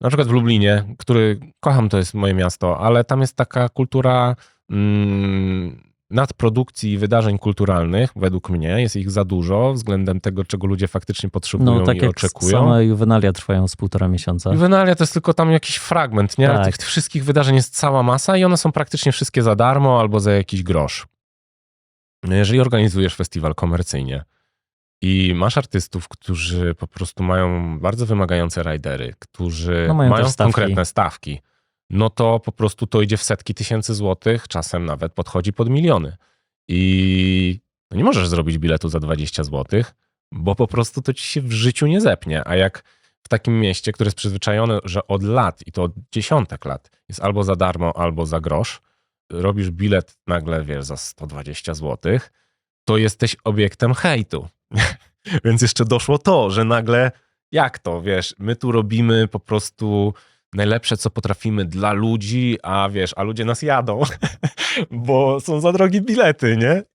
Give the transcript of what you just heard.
na przykład w Lublinie, który kocham, to jest moje miasto, ale tam jest taka kultura mm, nadprodukcji wydarzeń kulturalnych, według mnie. Jest ich za dużo względem tego, czego ludzie faktycznie potrzebują No tak i jak oczekują. same juwenalia trwają z półtora miesiąca. Juvenalia to jest tylko tam jakiś fragment, nie? Tak. Tych wszystkich wydarzeń jest cała masa i one są praktycznie wszystkie za darmo albo za jakiś grosz. Jeżeli organizujesz festiwal komercyjnie i masz artystów, którzy po prostu mają bardzo wymagające ridery, którzy No mają mają stawki. konkretne stawki, no to po prostu to idzie w setki tysięcy złotych, czasem nawet podchodzi pod miliony. I no nie możesz zrobić biletu za 20 złotych, bo po prostu to ci się w życiu nie zepnie. A jak w takim mieście, które jest przyzwyczajone, że od lat i to od dziesiątek lat jest albo za darmo, albo za grosz, robisz bilet nagle, wiesz, za 120 zł, to jesteś obiektem hejtu. Więc jeszcze doszło to, że nagle jak to, wiesz, my tu robimy po prostu najlepsze, co potrafimy dla ludzi, a wiesz, a ludzie nas jadą, bo są za drogie bilety, nie?